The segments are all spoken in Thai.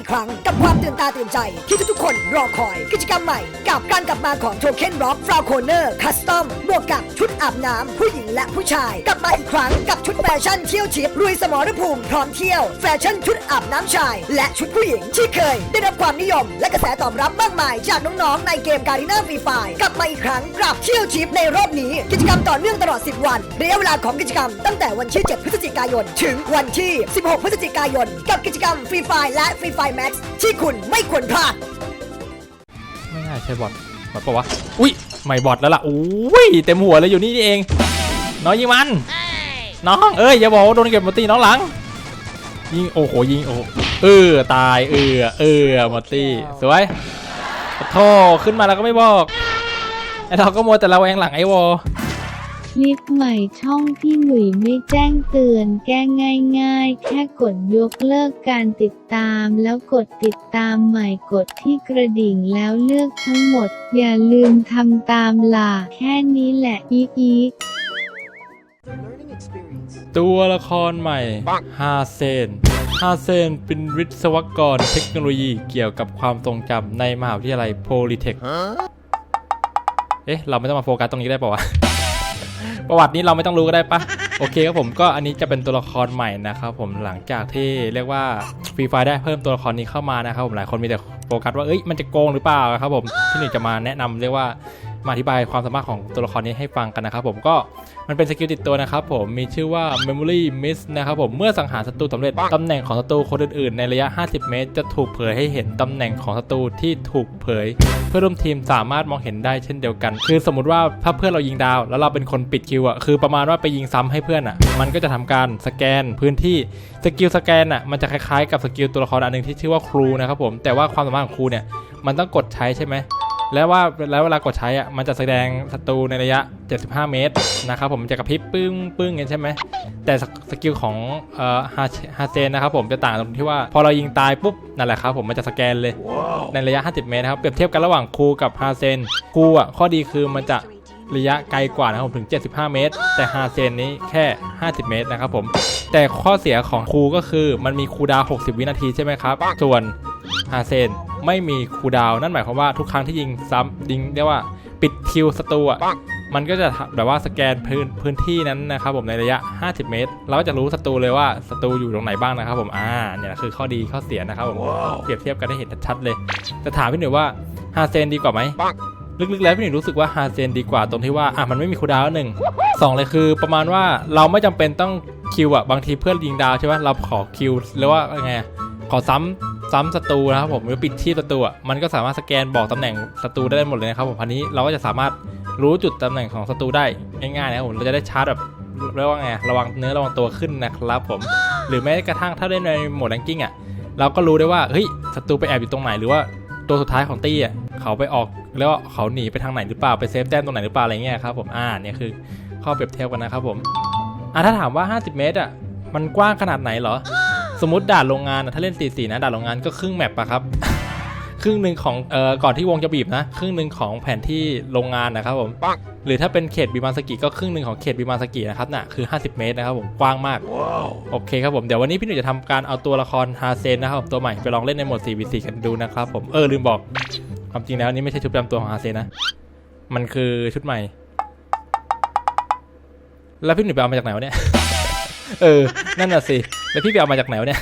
อีกครั้ง กับความตื่นตาตื่นใจ ที่ทุกๆคนรอคอย กิจกรรมใหม่ กับการกลับมาของโทเค็นร็อกฟราวโคเนอร์คัสตอมบวกกับชุดอาบน้ำผู้หญิงและผู้ชาย กลับมาอีกครั้งกับชุดแฟชั่นเที่ยวทิปลุยสมรภูมิพร้อมเที่ยว แฟชั่นชุดอาบน้ำชาย และชุดผู้หญิงที่เคย ได้รับความนิยม และกระแสตอบรับมากมาย จากน้องๆในเกมการีนาฟรีไฟกลับมาอีกครั้งกับเที่ยวทิปในรอบนี้ กิจกรรมต่อเนื่องตลอด 10 วันระยะเวลาของกิจกรรมตั้งแต่วันที่ 7 พฤศจิกายน ถึงวันที่ 16 พฤศจิกายน กับกิจกรรมฟรีไฟและฟรีไฟแม็กซ์ที่คุณไม่ควรพลาด ไม่น่าใช่บอทบอทปะวะ อุ้ยไม่บอทแล้วล่ะอุ้ยเต็มหัวเลยอยู่นี่นี่เอง น้องยิงมัน น้อง เอ้ยอย่าบอกว่าโดนเก็บมดตีน้องหลัง ยิงโอ้โหยิงโอ้เออตายเออเออมดตีสวยโธ่ขึ้นมาแล้วก็ไม่บอกไอเราก็มัวแต่เราแองหลังไอวอ คลิปใหม่ช่องที่หนุ่ยไม่แจ้งเตือนแก้ง่ายๆ แค่กดยกเลิกการติดตามแล้วกดติดตามใหม่กดที่กระดิ่งแล้วเลือกทั้งหมด อย่าลืมทำตามล่ะแค่นี้แหละอีอีตัวละครใหม่ ฮาเซน ฮาเซนเป็นวิศวกรเทคโนโลยีเกี่ยวกับความทรงจำในมหาวิทยาลัยโพลิเทค เอ๊ะ เราไม่ต้องมาโฟกัสตรงนี้ได้ป่าวะ ประวัตินี้เราไม่ต้องรู้ก็ได้ปะโอเคครับผมก็อันนี้จะเป็นตัวละครใหม่นะครับผมหลังจากที่เรียกว่าฟรีไฟได้เพิ่มตัวละครนี้เข้ามานะครับผมหลายคนมีแต่โฟกัสว่าเอ้ยมันจะโกงหรือเปล่าครับผมที่หนึ่งจะมาแนะนำเรียกว่า มาอธิบายความสามารถของตัวละครนี้ให้ฟังกันนะครับผมก็มันเป็นสกิลติดตัวนะครับผมมีชื่อว่า Memory Miss นะครับผมเมื่อสังหารศัตรูสำเร็จตำแหน่งของศัตรูคนอื่นๆ ในระยะ 50 เมตร จะถูกเผยให้เห็นตำแหน่งของศัตรูที่ถูกเผย เพื่อร่วมทีมสามารถมองเห็นได้เช่นเดียวกัน คือสมมติว่าถ้าเพื่อนเรายิงดาว แล้วเราเป็นคนปิดคิวอะคือประมาณว่าไปยิงซ้ำให้เพื่อนอะ มันก็จะทำการสแกนพื้นที่สกิลสแกนอะมันจะคล้ายๆกับสกิลตัวละครอันหนึ่งที่ชื่อว่าครูนะครับผมแต่ว่าความสามารถของครูเนี่ยมันต้องกดใช้ใช่ไหม แล้วว่าแล้วเวลากดใช้อะมันจะแสดงศัตรูในระยะ 75 เมตรนะครับผมมันจะกระพริบปึ้งปึ้งเงนี้ใช่ไหมแต่สกสกิลของเอ่อฮาเซนนะครับผมจะต่างตรงที่ว่าพอเรายิงตายปุ๊บนั่นแหละครับผมมันจะสแกนเลย ในระยะ 50 เมตรครับเปรียบเทียบกันระหว่างครูกับฮาเซนครูอะข้อดีคือมันจะระยะไกลกว่านะครับผมถึง 75 เมตร แต่ฮาเซนนี้แค่ 50 เมตรนะครับผมแต่ข้อเสียของครูก็คือมันมีคูดาว 60 วินาทีใช่ไหมครับส่วนฮาเซน ไม่มีคูลดาวน์นั่นหมายความว่าทุกครั้งที่ยิงซ้ำยิงเรียกว่าปิดคิวศัตรูอะมันก็จะแบบว่าสแกนพื้นพื้นที่นั้นนะครับผมในระยะ 50 เมตร เราก็จะรู้ศัตรูเลยว่าศัตรูอยู่ตรงไหนบ้างนะครับผมอ่าเนี่ยคือข้อดีข้อเสียนะครับผมเปรียบเทียบกันให้เห็นชัดๆเลย จะถามพี่หนุ่ยว่าฮาเซนดีกว่าไหม ลึกๆแล้วพี่หนุ่ยรู้สึกว่าฮาเซนดีกว่าตรงที่ว่าอะมันไม่มีคูดาวหนึ่งสองเลยคือประมาณว่าเราไม่จำเป็นต้องคิวอะบางทีเพื่อนยิงดาวใช่ไหมเราขอคิวหรือว่าไงขอซ้ำซ้ำศัตรูนะครับผมหรือปิดที่ศัตรูอะมันก็สามารถสแกนบอกตำแหน่งศัตรูได้หมดเลยนะครับผมพันนี้เราก็จะสามารถรู้จุดตำแหน่งของศัตรูได้ง่ายๆนะครับผมเราจะได้ชาร์จแบบเรียกว่าไงระวังเนื้อระวังตัวขึ้นนะครับผมหรือแม้กระทั่งถ้าเล่นในโหมดแรงกิ้งอะเราก็รู้ได้ว่าเฮ้ยศัตรูไปแอบอยู่ตรงไหนหรือว่าตัวสุดท้ายของตี้อะเขาไปออก แล้วเขาหนีไปทางไหนหรือเปล่าไปเซฟแต้มตรงไหนหรือเปล่าอะไรเงี้ยครับผมอ่าเนี่ยคือข้อเปรียบเทียบกันนะครับผมอะถ้าถามว่า 50 เมตรอะมันกว้างขนาดไหนเหรอ สมมติด่านโรงงานอะถ้าเล่น 4 4 นะด่านโรงงานก็ครึ่งแมปอะครับครึ่งหนึ่งของเอ่อก่อนที่วงจะบีบนะ ครึ่งหนึ่งของแผนที่โรงงานนะครับผมหรือถ้าเป็นเขตบิมาสกิก็ครึ่งหนึ่งของเขตบิมาสกินะครับน่ะคือ 50 เมตรนะครับผมกว้างมากโอเคครับผมเดี๋ยววันนี้พี่หนุ่ยจะทำการเอาตัวละครฮาเซนนะครับผมตัวใหม่ไปลองเล่นในโหมด 4v4 กันดูนะครับผมเออลืมบอก ความจริงแล้วอันนี้ไม่ใช่ชุดประจำตัวของฮาเซนนะ มันคือชุดใหม่ แล้วพี่หนุ่ยไปเอามาจากไหนวะเนี่ย เออ นั่นน่ะสิ แล้วพี่ไปเอามาจากไหนวะเนี่ย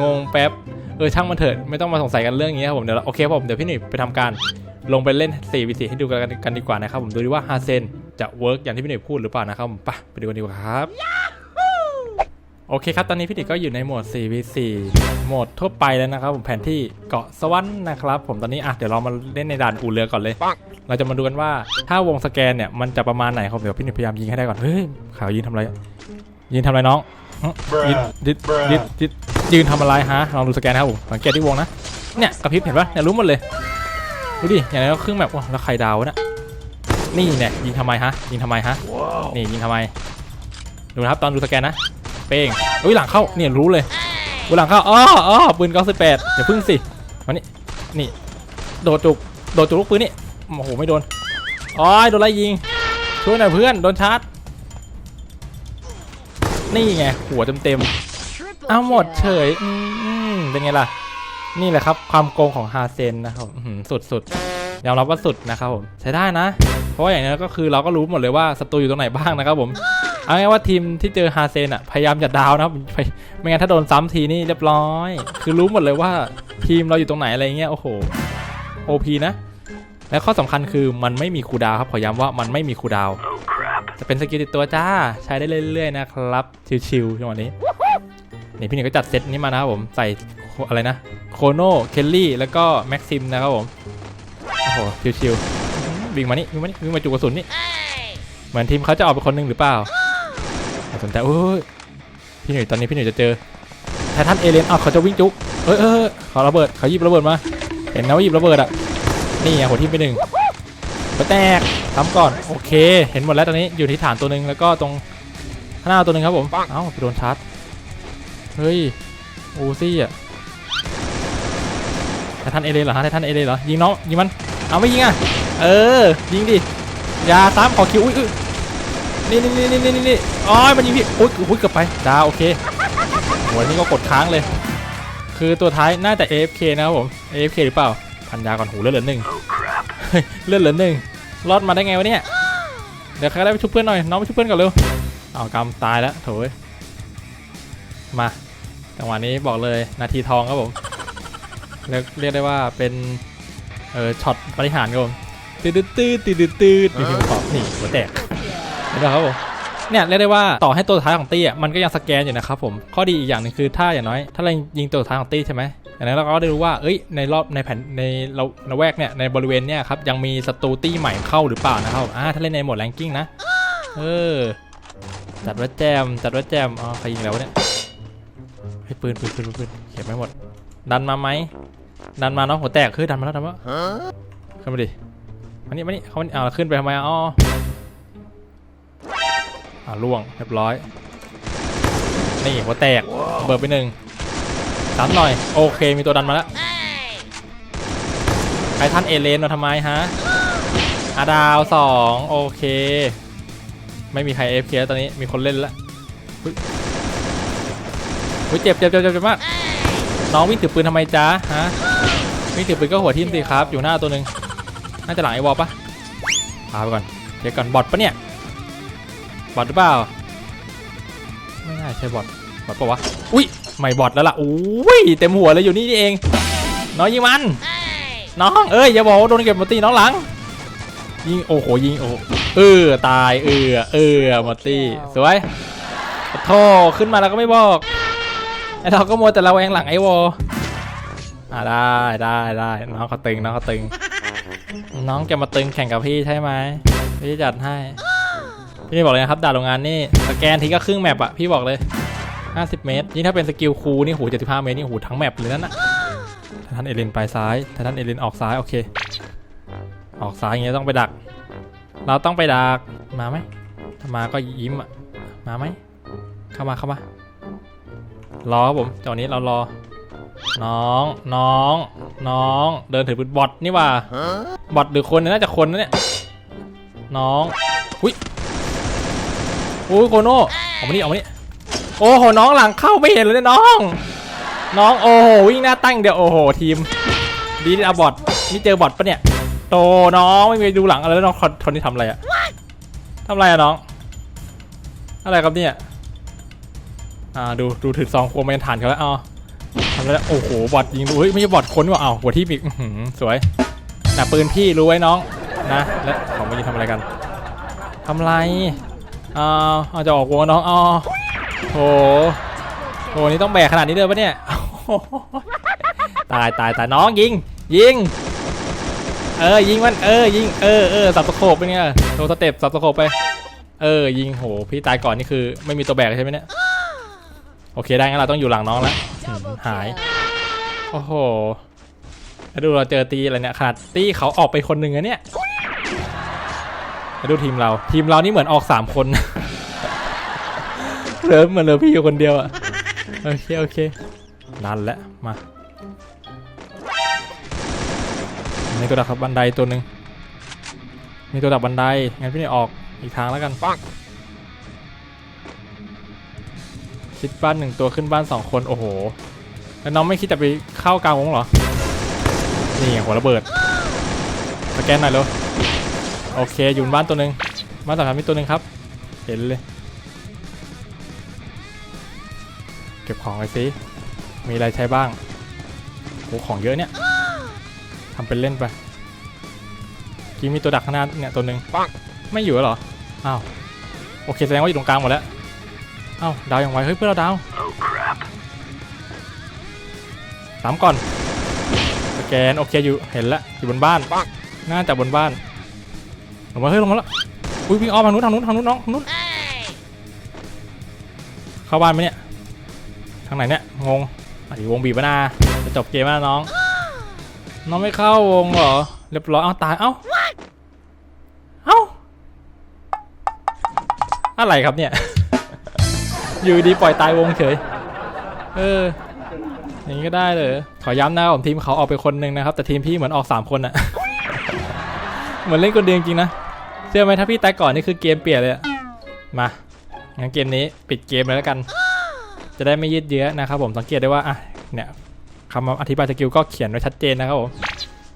งงแป๊บ เออช่างมันเถิด ไม่ต้องมาสงสัยกันเรื่องนี้ครับผมเดี๋ยวเราโอเคครับผมเดี๋ยวพี่หนุ่ยไปทำการลงไปเล่น4 v 4ให้ดูกันกันดีกว่านะครับผมดูดิว่าฮาเซนจะเวิร์กอย่างที่พี่หนุ่ยพูดหรือเปล่านะครับผมไปไปดูกันดีกว่าครับ โอเคครับ ตอนนี้พี่หนุ่ยก็อยู่ในโหมด 4 v 4 โหมดทั่วไปแล้วนะครับ ผมแผนที่เกาะสวรรค์นะครับ ผมตอนนี้อะเดี๋ยวเรามาเล่นในด่านอู่เรือก่อนเลย เราจะมาดูกันว่าถ้าวงสแกนเนี่ยมันจะประมาณไหนครับเดี๋ยวพี่หนุ่ยพยายามยิงให้ได้ก่อน เฮ้ยข่าวยิงทำอะไรยิงทำอะไรน้องหึยิงยิงยิงยิงยืนทำอะไรฮะลองดูสแกนนะครับผมสังเกตที่วงนะเนี่ยกระพริบเห็นปะเนี่ยรู้หมดเลยดูดิอย่างนี้ก็ครึ่งแบบว้าวแล้วใครดาววะเนี่ยนี่เนี่ยยิงทำไมฮะยิงทำไมฮะนี่ยิงทำไมดูนะครับตอนดูสแกนนะเป้งอุ้ยหลังเข้าเนี่ยรู้เลยอุ้ยหลังเข้าอ๋ออ๋อปืนเก้าสิบแปดอย่าพึ่งสิมานี่นี่โดดจุกโดดจุกลูกปืนนี่โอ้โหไม่โดนอ๋อยโดนไล่ยิงช่วยหน่อยเพื่อนโดนชาร์จนี่ไงหัวเต็มๆเอาหมดเฉยอืมเป็นไงล่ะ นี่แหละครับความโกงของฮาเซนนะครับสุดสุดยอมรับว่าสุดนะครับผมใช้ได้นะ เพราะว่าอย่างนี้ก็คือเราก็รู้หมดเลยว่าศัตรูอยู่ตรงไหนบ้างนะครับผม เอาง่ายว่าทีมที่เจอฮาเซนอะพยายามจะดาวนะครับไม่งั้นถ้าโดนซ้ำทีนี่เรียบร้อย คือรู้หมดเลยว่าทีมเราอยู่ตรงไหนอะไรเงี้ยโอ้โหโอพีนะ และข้อสำคัญคือมันไม่มีคูดาวครับขอย้ำว่ามันไม่มีคูดาว จะเป็นสกิลติดตัวจ้าใช้ได้เรื่อยๆนะครับชิวๆจังหวะนี้นี่พี่หนึ่งก็จัดเซตนี้มานะครับผมใส่อะไรนะโคโนเคลลี่แล้วก็แม็กซิมนะครับผมโอ้โหชิวๆวิ่งมานี่วิ่งมานี่วิ่งมาจุกกระสุนนี่เหมือนทีมเขาจะออกไปคนหนึ่งหรือเปล่า สนใจโอ้ยพี่หนุ่ยตอนนี้พี่หนุ่ยจะเจอไททันเอเลนอ้าวเขาจะวิ่งจุกเอ้ยเอ้ยเอ้ยเขาระเบิดเขาหยิบระเบิดมา เห็นนะว่าหยิบระเบิดอะนี่ไงหัวทีมไปหนึ่งหัวแตกทำก่อนโอเค เห็นหมดแล้วตอนนี้อยู่ที่ฐานตัวหนึ่งแล้วก็ตรงข้างหน้าตัวหนึ่งครับผมเอ้าไปโดนชาร์จเฮ้ยอูซี่อะไททันเอเลนเหรอฮะไททันเอเลนเหรอยิงน้องยิงมันเอาไม่ยิงอะเออยิงดิอย่าซ้ำขอคิวอุ้ย นี่นี่นี่นี่นี่นี่อ๋อมันยิงพี่อุ้ยอุ้ยเกือบไปดาวโอเคหัวนี้ก็กดค้างเลย คือตัวท้ายน่าจะ AFK นะครับผม AFK หรือเปล่า พันยาก่อนหูเลือดเหลือหนึ่งเฮ้ยเลือดเหลือหนึ่งรอดมาได้ไงวะเนี่ยเดี๋ยวใครได้ไปชุบเพื่อนหน่อยน้องไปชุบเพื่อนก่อนเร็วเอากำตายแล้วโถ่เอ้ยมาจังหวะนี้บอกเลยนาทีทองครับผมเรียกเรียกได้ว่าเป็นเออช็อตบริหารครับผมตืดตืดตืดตืดตืดมีพิมพ์ขอบนี่หัวแตก นไหมครับผมเนี่ยเรียกได้ว่าต่อให้ตัวท้ายของตี้อะมันก็ยังสแกนอยู่นะครับผมข้อดีอีกอย่างหนึงคือถ้าอย่างน้อย ถ้าเรายิงตัวท้ายของตี้ใช่ไหมอย่างนั้นเราก็ได้รู้ว่าเอ้ยในรอบในแผ่นในเราในแวกเนี่ยในบริเวณเนี่ยครับยังมีศัตรูตี้ใหม่เข้าหรือเปล่านะครับอ่าถ้าเล่นในโหมดแรงกิ้งนะเออจัดว่าแจมจัดว่าแจมอ๋อใครยิงแล้ววะเนี่ยให้ปืนปืนปืนปืนปืนเก็บไม่หมด ดันมาไหมดันมาน้องหัวแตกคือดันมาแล้วดันมาขึ้นมาดิมานี่มานี่เขามานี่เอาขึ้นไปทำไมอะอ๋ อ่าล่วงเรียบร้อย นี่หัวแตกเบิร์ไปหนึ่งซ้ำหน่อย โอเค มีตัวดันมาแล้วใครท่านเอเลนมาทำไมฮะอาดาวสองโอเค ไม่มีใครเอฟเคตอนนี้มีคนเล่นแล้วอุ้ยเจ็บเจ็บเจ็บเจ็บมากน้องวิ่งถือปืนทำไมจ๊ะฮะวิ่งถือปืนก็หัวทิ่มสิครับ อยู่หน้าตัวหนึ่งน่าจะหลังไอ้วอลปะพาไปก่อนเดี๋ยวก่อนบอทปะเนี่ย บอทหรือเปล่า ไม่น่าใช่บอทบอทปะวะ อุ้ยไม่บอทแล้วล่ะอุ้ยเต็มหัวเลยอยู่นี่นี่เอง น้องยิงมัน น้องเอ้ยอย่าบอกว่าโดนเก็บมาตีน้องหลัง ยิงโอ้โหยิงโอ้เออตายเออเออมดตีสวยโธ่ขึ้นมาแล้วก็ไม่บอกไอเราก็มัวแต่เราแวงหลังไอวออ่าได้ได้ได้น้องเขาตึงน้องเขาตึง น้องจะมาตึงแข่งกับพี่ใช่ไหมพี่จัดให้ พี่บอกเลยนะครับด่านโรงงานนี่สแกนทีก็ครึ่งแมปอะพี่บอกเลย 50 เมตรยิ่งถ้าเป็นสกิลคูนี่หู75 เมตรนี่หูทั้งแมปเลยนั่นอะถ้าท่านเอเลนไปซ้ายถ้าท่านเอเลนออกซ้ายโอเค ออกซ้ายอย่างเงี้ยต้องไปดัก เราต้องไปดักมาไหมถ้ามาก็ยิ้มอะมาไหมเข้ามาเข้ามารอครับผมจังหวะนี้เรารอ น้อง น้อง น้อง เดินถือปืนบอทนี่หว่า บอทหรือคนเนี่ยน่าจะคนนะเนี่ย น้อง อุ้ย อ้ยโคโน่ออกมานี่ออกมานี่โอ้โหน้องหลังเข้าไม่เห็นเลยเนี่ยน้อง น้องโอ้โหวิ่งหน้าตั้งเดียวโอ้โหทีม ดีที่เอาบอทนี่เจอบอทปะเนี่ยโตน้องไม่มีดูหลังอะไรแล้วน้องคนนนี้ทำอะไรอะทำอะไรอะน้อง อะไรครับเนี่ยอ่าดูดูถือซองโคมเมนฐานเขาแล้วอ๋อทำแล้วโอ้โหบอดยิงดูเฮ้ยไม่ใช่บอดคนว่ะอ้าหัวที่ปีกอื้อหือสวยแต่ปืนพี่รู้ไว้น้องนะและของมายิงทำอะไรกันทำไร อ่าอาจะออกวงน้องอ๋อโหโหนี่ต้องแบกขนาดนี้เลยปะเนี่ยตายตายตายน้องยิง ยิง เออยิงมันเออยิงเออเออสับสโคปเป็นไงโดนสเต็ปสับสโคปไปเออยิงโหพี่ตายก่อนนี่คือไม่มีตัวแบกใช่ไหมเนี่ยโอเคได้งั้นเราต้องอยู่หลังน้องแล้วหายโอ้โหแล้วดูเราเจอตีอะไรเนี่ยขนาดตีเขาออกไปคนหนึ่งอะเนี่ย แล้วดูทีมเรา ทีมเรานี่เหมือนออกสามคนเหลือเหมือนเหลือพี่อยู่คนเดียวอะโอเคโอเคนั่นแหละมานี่ตัวดักบันไดตัวหนึ่งมีตัวดักบันไดงั้นพี่นี่ออกอีกทางแล้วกันปังชิดบ้านหนึ่งตัวขึ้นบ้านสองคนโอ้โหแล้วน้องไม่คิดจะไปเข้ากลางวงเหรอนี่หัวระเบิดสแกนหน่อยเร็ว โอเคอยู่บ้านตัวหนึ่งบ้านสามมีตัวหนึ่งครับ เห็นเลย เก็บของไว้สิมีอะไรใช้บ้างโหของเยอะเนี่ยทำเป็นเล่นไปกี้มีตัวดักข้างหน้าเนี่ยตัวหนึ่งไม่อยู่แล้วเหรออ้าวโอเคแสดงว่าอยู่ตรงกลางหมดแล้วอ้าวดาวยังไวเฮ้ยเพื่อนเราดาวสามก่อนสแกนโอเคอยู่เห็นแล้วอยู่บนบ้านน่าจะบนบ้าน ลงมาเฮ้ยลงมาแล้วอุ้ยวิ่งอ้อมทางนู้นทางนู้นทางนู้นน้องทางนู้นเข้าบ้านไหมเนี่ยทางไหนเนี่ยงงอะดีวงบีบมานาจะจบเกมแล้วน้อง น้องไม่เข้าวงเหรอเรียบร้อยเอ้าตายเอ้าเอ้าอะไรครับเนี่ย อยู่ดีปล่อยตายวงเฉยเอออย่างนี้ก็ได้เลย ขอย้ำนะผมทีมเขาออกไปคนหนึ่งนะครับ แต่ทีมพี่เหมือนออกสามคนอะเหมือนเล่นคนเดียวจริงนะ เชื่อไหมถ้าพี่ตายก่อนนี่คือเกมเปลี่ยนเลยมางั้นเกมนี้ปิดเกมเลยแล้วกัน จะได้ไม่ยืดเยื้อนะครับผมสังเกตได้ว่าอะเนี่ยคำอธิบายสกิลก็เขียนไว้ชัดเจนนะครับผม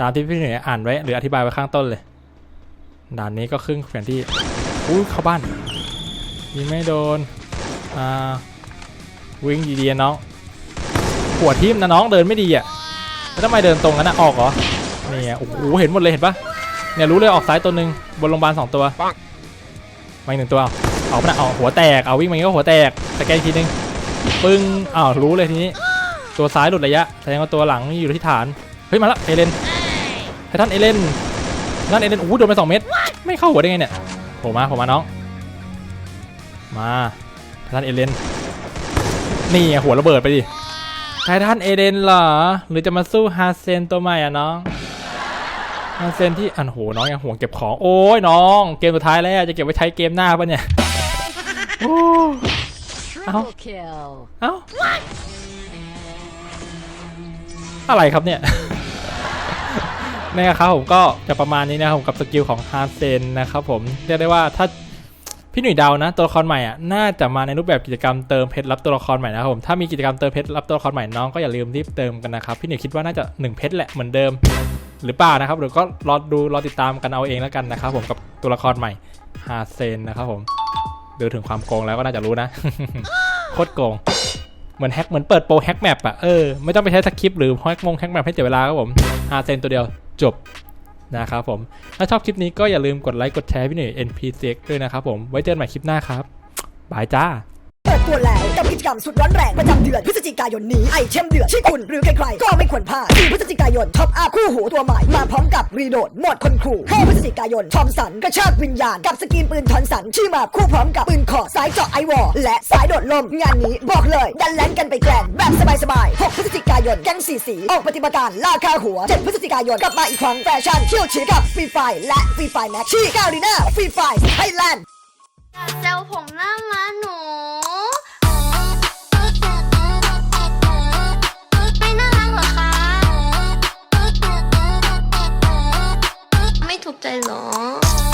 ตามที่พี่หนืออ่านไว้หรืออธิบายไว้ข้างต้นเลยด่านนี้ก็ครึ่งแผนที่อุ้ยเข้าบ้านยิงไม่โดนอ่าวิ่งดีๆน้องหัวทิ่มนะน้องเดินไม่ดีอะแล้วทำไมเดินตรงกันนะออกเหรอนี่อะโอ้โหเห็นหมดเลยเห็นปะ เนี่ยรู้เลยออกซ้ายตัวหนึ่งบนโรงพยาบาลสองตัวมาอีกหนึ่งตัวเอาเอาไปนะเอาหัวแตกเอาวิ่งมาอย่างนี้ก็หัวแตกสแกนอีกทีนึงปึ้งอ้าวรู้เลยทีนี้ ตัวซ้ายหลุดระยะแสดงว่าตัวหลังอยู่ที่ฐานเฮ้ยมาแล้วเอเลนไททันเอเลนนั่นเอเลนโอ้โหโดนไปสองเม็ดไม่เข้าหัวได้ไงเนี่ยโผล่มาโผล่มาน้อง มาไททันเอเลนนี่ไงหัวระเบิดไปดิไททันเอเลนเหรอหรือจะมาสู้ฮาเซนตัวใหม่อะน้อง ฮาเซนที่อันโหน้องยังห่วงเก็บของโอ้ยน้อง เกมสุดท้ายแล้วจะเก็บไว้ใช้เกมหน้าปะเนี่ยโอ้ Triple kill. เอ้าอะไรครับเนี่ยนี่ครับผมก็จะประมาณนี้นะครับผมกับสกิลของฮาร์เซนนะครับผมเรียกได้ว่าถ้าพี่หนุ่ยเดานะตัวละครใหม่อะน่าจะมาในรูปแบบกิจกรรมเติมเพชรรับตัวละครใหม่นะครับผมถ้ามีกิจกรรมเติมเพชรรับตัวละครใหม่น้องก็อย่าลืมรีบเติมกันนะครับพี่หนุ่ยคิดว่าน่าจะ1เพชรแหละเหมือนเดิม หรือเปล่านะครับหรือก็รอดูรอติดตามกันเอาเองแล้วกันนะครับผมกับตัวละครใหม่ฮาเซนนะครับผมดูถึงความโกงแล้วก็น่าจะรู้นะโคตรโกง เหมือนแฮกเหมือนเปิดโปรแฮกแมปอะเออไม่ต้องไปใช้สคริปต์หรือแฮกมงแฮกแมปให้เสียเวลาครับผมหาเซนตัวเดียวจบนะครับผมถ้าชอบคลิปนี้ก็อย่าลืมกดไลค์กดแชร์พี่หนุ่ย NPCX ด้วยนะครับผมไว้เจอกันใหม่คลิปหน้าครับบายจ้า เปิดตัวแล้วกับกิจกรรมสุดร้อนแรงประจำเดือนพฤศจิกายนนี้ไอเทมเดือดที่คุณหรือใครๆก็ไม่ควรพลาด4พฤศจิกายนท็อปอัพคู่หูตัวใหม่มาพร้อมกับรีโดดหมดคนคู5พฤศจิกายนทอมสันกระชากวิญญาณกับสกินปืนทอนสันที่มาคู่พร้อมกับปืนขอสายเจาะไอวอลและสายโดดลมงานนี้บอกเลยดันแลนกันไปแกลนแบบสบายๆ6พฤศจิกายนยังสีสีออกปฏิบัติการล่าค่าหัว7พฤศจิกายนกลับมาอีกครั้งแฟชั่นเที่ยวฉีกับฟรีไฟและฟรีไฟแม็กที่กาลีนาฟรีไฟไทยแลนด์เซลผมหน้ามาหนู ถูกใจเหรอ